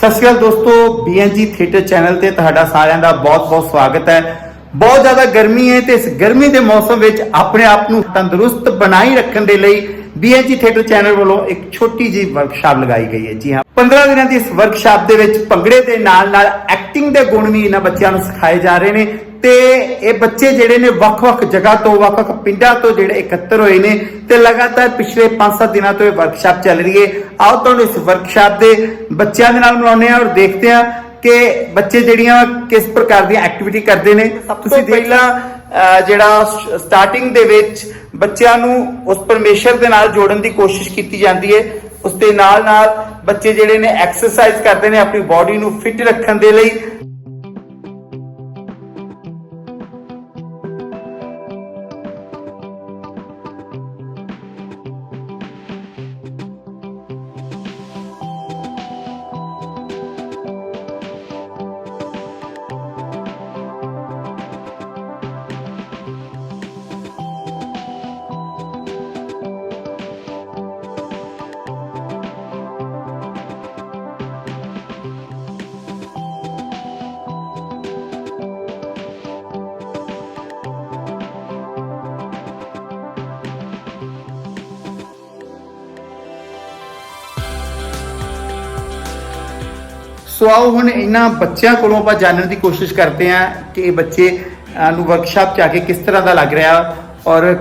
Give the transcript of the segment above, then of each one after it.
ਸਤਿ ਸ਼੍ਰੀ ਅਕਾਲ ਦੋਸਤੋ ਬੀਐਨਜੀ theatre channel ਤੇ ਤੁਹਾਡਾ ਸਾਰਿਆਂ ਦਾ ਬਹੁਤ-ਬਹੁਤ ਸਵਾਗਤ ਹੈ। ਬਹੁਤ ਜ਼ਿਆਦਾ ਗਰਮੀ ਹੈ ਤੇ ਇਸ ਗਰਮੀ ਦੇ ਮੌਸਮ ਵਿੱਚ ਆਪਣੇ ਆਪ ਨੂੰ ਤੰਦਰੁਸਤ ਬਣਾਈ ਰੱਖਣ ਦੇ ਲਈ ਬੀਐਨਜੀ ਥੀਏਟਰ ਚੈਨਲ ਵੱਲੋਂ ਇੱਕ ਛੋਟੀ ਜਿਹੀ ਵਰਕਸ਼ਾਪ ਲਗਾਈ ਗਈ ਹੈ। ਜੀ ਹਾਂ 15 ਦਿਨਾਂ ਦੀ ਇਸ ਵਰਕਸ਼ਾਪ ਦੇ ਵਿੱਚ ਭੰਗੜੇ ਦੇ ਨਾਲ-ਨਾਲ ਐਕਟਿੰਗ ਦੇ ਗੁਣ ਵੀ ਇਹਨਾਂ ਬੱਚਿਆਂ ਨੂੰ ਸਿਖਾਏ ਜਾ ਰਹੇ ਨੇ। ਤੇ ਇਹ ਬੱਚੇ ਜਿਹੜੇ ਨੇ ਵੱਖ-ਵੱਖ ਜਗ੍ਹਾ ਤੋਂ ਵੱਖ-ਵੱਖ ਪਿੰਡਾਂ ਤੋਂ ਜਿਹੜੇ ਇਕੱਤਰ ਹੋਏ ਨੇ ਤੇ ਲਗਾਤਾਰ ਪਿਛਲੇ 5-7 ਦਿਨਾਂ ਤੋਂ ਇਹ ਵਰਕਸ਼ਾਪ ਚੱਲ ਰਹੀ ਹੈ। ਆਓ ਤੁਹਾਨੂੰ ਇਸ ਵਰਕਸ਼ਾਪ ਦੇ ਬੱਚਿਆਂ ਦੇ ਨਾਲ ਮਿਲਾਉਂਦੇ ਹਾਂ ਔਰ ਦੇਖਦੇ ਹਾਂ ਕਿ ਬੱਚੇ ਜਿਹੜੀਆਂ ਕਿਸ ਪ੍ਰਕਾਰ ਦੀਆਂ ਐਕਟੀਵਿਟੀ ਕਰਦੇ ਨੇ। ਤੁਸੀਂ ਪਹਿਲਾਂ ਜਿਹੜਾ ਸਟਾਰਟਿੰਗ ਦੇ ਵਿੱਚ ਬੱਚਿਆਂ ਨੂੰ ਉਸ ਪਰਮੇਸ਼ਰ ਦੇ ਨਾਲ ਜੋੜਨ ਦੀ ਕੋਸ਼ਿਸ਼ ਕੀਤੀ ਜਾਂਦੀ ਹੈ। ਉਸ ਦੇ ਨਾਲ ਨਾਲ ਬੱਚੇ ਜਿਹੜੇ ਨੇ ਐਕਸਰਸਾਈਜ਼ ਕਰਦੇ ਨੇ ਆਪਣੀ ਬਾਡੀ ਨੂੰ ਫਿਟ ਰੱਖਣ ਦੇ ਲਈ। ਸੋ ਆਓ ਹੁਣ ਇਹਨਾਂ ਬੱਚਿਆਂ ਕੋਲੋਂ ਆਪਾਂ ਜਾਣਨ ਦੀ ਕੋਸ਼ਿਸ਼ ਕਰਦੇ ਹਾਂ ਕਿ ਇਹ ਬੱਚੇ ਨੂੰ ਵਰਕਸ਼ਾਪ 'ਚ ਆ ਕੇ ਕਿਸ ਤਰ੍ਹਾਂ ਦਾ ਲੱਗ ਰਿਹਾ ਔਰ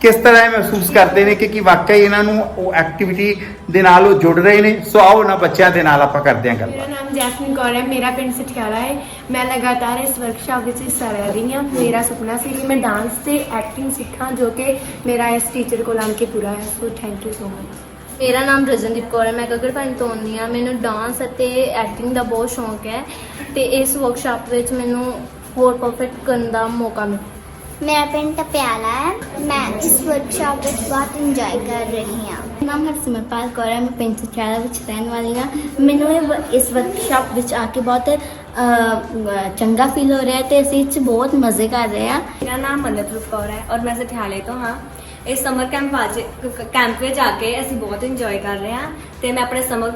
ਕਿਸ ਤਰ੍ਹਾਂ ਇਹ ਮਹਿਸੂਸ ਕਰਦੇ ਨੇ ਕਿ ਕੀ ਵਾਕਈ ਇਹਨਾਂ ਨੂੰ ਉਹ ਐਕਟੀਵਿਟੀ ਦੇ ਨਾਲ ਉਹ ਜੁੜ ਰਹੇ ਨੇ। ਸੋ ਆਓ ਉਹਨਾਂ ਬੱਚਿਆਂ ਦੇ ਨਾਲ ਆਪਾਂ ਕਰਦੇ ਹਾਂ ਮੇਰਾ ਨਾਮ ਜੈਸਮੀਨ ਕੌਰ ਹੈ, ਮੇਰਾ ਪਿੰਡ ਸਠਿਆਲਾ ਹੈ। ਮੈਂ ਲਗਾਤਾਰ ਇਸ ਵਰਕਸ਼ਾਪ ਵਿੱਚ ਹਿੱਸਾ ਲੈ ਰਹੀ ਹਾਂ। ਮੇਰਾ ਸੁਪਨਾ ਸੀ ਕਿ ਮੈਂ ਡਾਂਸ ਤੇ ਐਕਟਿੰਗ ਸਿੱਖਾਂ ਜੋ ਕਿ ਮੇਰਾ ਇਸ ਟੀਚਰ ਕੋਲ ਆਣ ਕੇ ਪੂਰਾ ਹੈ so thank you so much ਮੇਰਾ ਨਾਮ ਰਜਨਦੀਪ ਕੌਰ ਹੈ ਮੈਂ ਗਗਰਪਾਣੀ ਤੋਂ ਆਉਂਦੀ ਹਾਂ। ਮੈਨੂੰ ਡਾਂਸ ਅਤੇ ਐਕਟਿੰਗ ਦਾ ਬਹੁਤ ਸ਼ੌਂਕ ਹੈ ਤੇ ਇਸ ਵਰਕਸ਼ਾਪ ਵਿੱਚ ਮੈਨੂੰ ਹੋਰ ਪਰਫੈਕਟ ਕਰਨ ਦਾ ਮੌਕਾ ਮਿਲਿਆ। ਮੇਰਾ ਪਿੰਡ ਟਪਿਆਲਾ ਹੈ। ਮੈਂ ਇਸ ਵਰਕਸ਼ਾਪ ਵਿੱਚ ਬਹੁਤ ਇੰਜੋਏ ਕਰ ਰਹੀ ਹਾਂ। ਮੇਰਾ ਨਾਮ ਹਰਸਿਮਰਪਾਲ ਕੌਰ ਹੈ ਮੈਂ ਪਿੰਡ ਚਚਾਲਾ ਵਿੱਚ ਰਹਿਣ ਵਾਲੀ ਹਾਂ। ਮੈਨੂੰ ਇਹ ਵ- ਇਸ ਵਰਕਸ਼ਾਪ ਵਿੱਚ ਆ ਕੇ ਬਹੁਤ ਅ, ਚੰਗਾ ਫੀਲ ਹੋ ਰਿਹਾ ਹੈ ਤੇ ਅਸੀਂ ਇਹ 'ਚ ਬਹੁਤ ਮਜ਼ੇ ਕਰ ਰਹੇ ਹਾਂ। ਮੇਰਾ ਨਾਮ ਮਨਤਰੂਪ ਕੌਰ ਹੈ ਔਰ ਮੈਂ ਸਠਿਆਲੇ ਤੋਂ ਹਾਂ। ਇਸ ਸਮਰ ਕੈਂਪ ਅੱਜ ਕੈਂਪ ਵਿੱਚ ਆ ਕੇ ਅਸੀਂ ਬਹੁਤ ਇੰਜੋਏ ਕਰ ਰਹੇ ਹਾਂ ਤੇ ਮੈਂ ਆਪਣੇ ਸਮਰ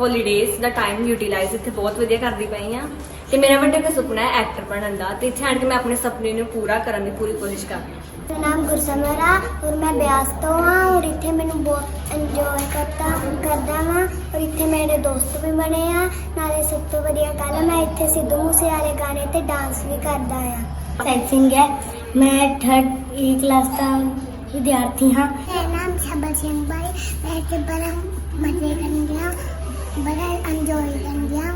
ਹੌਲੀਡੇਜ਼ ਦਾ ਟਾਈਮ ਯੂਟਿਲਾਈਜ਼ ਇੱਥੇ ਬਹੁਤ ਵਧੀਆ ਕਰਦੀ ਪਈ ਹਾਂ। ਤੇ ਮੇਰਾ ਵੱਡਾ ਇੱਕ ਸੁਪਨਾ ਹੈ ਐਕਟਰ ਬਣਨ ਦਾ ਤੇ ਇੱਥੇ ਆਣ ਕੇ ਮੈਂ ਆਪਣੇ ਸੁਪਨੇ ਨੂੰ ਪੂਰਾ ਕਰਨ ਦੀ ਪੂਰੀ ਕੋਸ਼ਿਸ਼ ਕਰ ਰਹੀ ਹਾਂ। ਮੇਰਾ ਨਾਮ ਗੁਰਸਮਰ ਆ ਔਰ ਮੈਂ ਬਿਆਸ ਤੋਂ ਹਾਂ ਔਰ ਇੱਥੇ ਮੈਨੂੰ ਬਹੁਤ ਇੰਜੋਏ ਕਰਦਾ ਕਰਦਾ ਵਾਂ ਔਰ ਇੱਥੇ ਮੇਰੇ ਦੋਸਤ ਵੀ ਬਣੇ ਆ ਨਾਲੇ ਸਭ ਤੋਂ ਵਧੀਆ ਗੱਲ ਹੈ ਮੈਂ ਇੱਥੇ ਸਿੱਧੂ ਮੂਸੇ ਵਾਲੇ ਗਾਣੇ ਤੇ ਡਾਂਸ ਵੀ ਕਰਦਾ ਆ। ਸੈਟ ਸਿੰਘ ਹੈ। ਮੈਂ 3rd ਈ ਕਲਾਸ ਦਾ ਵਿਦਿਆਰਥੀ ਹਾਂ। ਮੇਰਾ ਨਾਮ ਛਬਲ ਸਿੰਘ ਬਾਈ। ਮੈਂ ਇੱਥੇ ਬੜਾ ਮਜ਼ੇ ਕਰਨ ਗਿਆ। ਬੜਾ ਇੰਜੋਏ ਕਰਨ ਗਿਆ।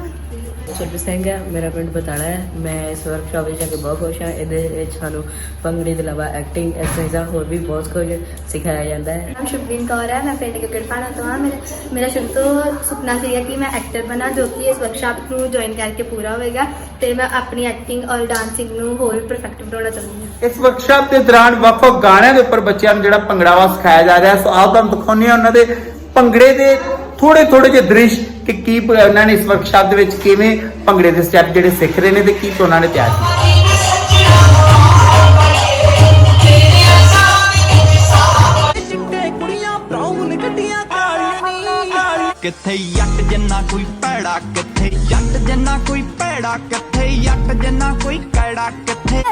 ਸੁਰਜੀਤ ਸਿੰਘ ਹੈ ਮੇਰਾ ਪਿੰਡ ਬਤਾਲਾ ਹੈ। ਮੈਂ ਇਸ ਵਰਕਸ਼ਾਪ ਵਿੱਚ ਆ ਕੇ ਬਹੁਤ ਖੁਸ਼ ਹਾਂ। ਇਹਦੇ ਵਿੱਚ ਸਾਨੂੰ ਭੰਗੜੇ ਦੇ ਇਲਾਵਾ ਐਕਟਿੰਗ ਐਕਸਰਸਾਈਜ਼ਾਂ ਹੋਰ ਵੀ ਬਹੁਤ ਕੁਝ ਸਿਖਾਇਆ ਜਾਂਦਾ ਹੈ। ਨਾਮ ਸ਼ੁਭਦੀਨ ਕੌਰ ਹੈ ਮੈਂ ਪਿੰਡ ਗਗੜਪਾਣਾ ਤੋਂ ਹਾਂ। ਮੇਰਾ ਮੇਰਾ ਸ਼ੁਰੂ ਤੋਂ ਸੁਪਨਾ ਸੀਗਾ ਕਿ ਮੈਂ ਐਕਟਰ ਬਣਾ ਜੋ ਕਿ ਇਸ ਵਰਕਸ਼ਾਪ ਨੂੰ ਜੁਆਇਨ ਕਰਕੇ ਪੂਰਾ ਹੋਵੇਗਾ। ਤੇ ਮੈਂ ਆਪਣੀ ਐਕਟਿੰਗ ਔਰ ਡਾਂਸਿੰਗ ਨੂੰ ਹੋਰ ਪਰਫੈਕਟ ਬਣਾਉਣਾ ਚਾਹੁੰਦੀ ਹਾਂ। ਇਸ ਵਰਕਸ਼ਾਪ ਦੇ ਦੌਰਾਨ ਵੱਖ-ਵੱਖ ਗਾਣਿਆਂ ਦੇ ਉੱਪਰ ਬੱਚਿਆਂ ਨੂੰ ਜਿਹੜਾ ਭੰਗੜਾਵਾ ਸਿਖਾਇਆ ਜਾ ਰਿਹਾ ਸੋ ਆਓ ਤੁਹਾਨੂੰ ਦਿਖਾਉਂਦੇ ਹਾਂ ਉਹਨਾਂ ਦੇ ਭੰਗੜੇ ਦੇ ਥੋੜੇ ਥੋੜੇ ਜਿਹੇ ਦ੍ਰਿਸ਼ ਕਿ ਕੀ ਉਹਨਾਂ ਨੇ ਇਸ ਵਰਕਸ਼ਾਪ ਦੇ ਵਿੱਚ ਕਿਵੇਂ ਭੰਗੜੇ ਦੇ ਸਟੈਪ ਜਿਹੜੇ ਸਿੱਖ ਰਹੇ ਨੇ ਤੇ ਕੀ ਉਹਨਾਂ ਨੇ ਤਿਆਰ ਕੀਤਾ। ਕਿੱਥੇ ਯੱਟ ਜੰਨਾ ਕੋਈ ਪੈੜਾ ਕਿੱਥੇ ਯੱਟ ਜੰਨਾ ਕੋਈ ਪੈੜਾ ਕਿੱਥੇ ਯੱਟ ਜੰਨਾ ਕੋਈ ਕੈੜਾ, ਕਿੱਥੇ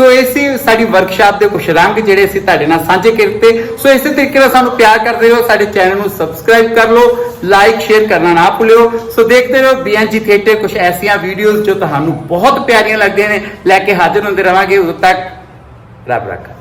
ਸੋ ਇਸੇ ਸਾਡੀ ਵਰਕਸ਼ਾਪ ਦੇ ਕੁਝ ਰੰਗ ਜਿਹੜੇ ਅਸੀਂ ਤੁਹਾਡੇ ਨਾਲ ਸਾਂਝੇ ਕੀਤੇ। ਸੋ ਇਸੇ ਤਰੀਕੇ ਨਾਲ ਸਾਨੂੰ ਪਿਆਰ ਕਰਦੇ ਰਹੋ, ਸਾਡੇ ਚੈਨਲ ਨੂੰ ਸਬਸਕ੍ਰਾਈਬ ਕਰ ਲਓ ਲਾਈਕ ਸ਼ੇਅਰ ਕਰਨਾ ਨਾ ਭੁੱਲਿਓ। ਸੋ ਦੇਖਦੇ ਰਹੋ ਬੀਐਨਜੀ ਥੀਏਟਰ ਕੁਝ ਐਸੀਆਂ ਵੀਡੀਓਜ਼ ਜੋ ਤੁਹਾਨੂੰ ਬਹੁਤ ਪਿਆਰੀਆਂ ਲੱਗਦੀਆਂ ਨੇ, ਲੈ ਕੇ ਹਾਜ਼ਰ ਹੁੰਦੇ ਰਵਾਂਗੇ। ਉਦੋਂ ਤੱਕ ਰੱਬ ਰੱਖਾ।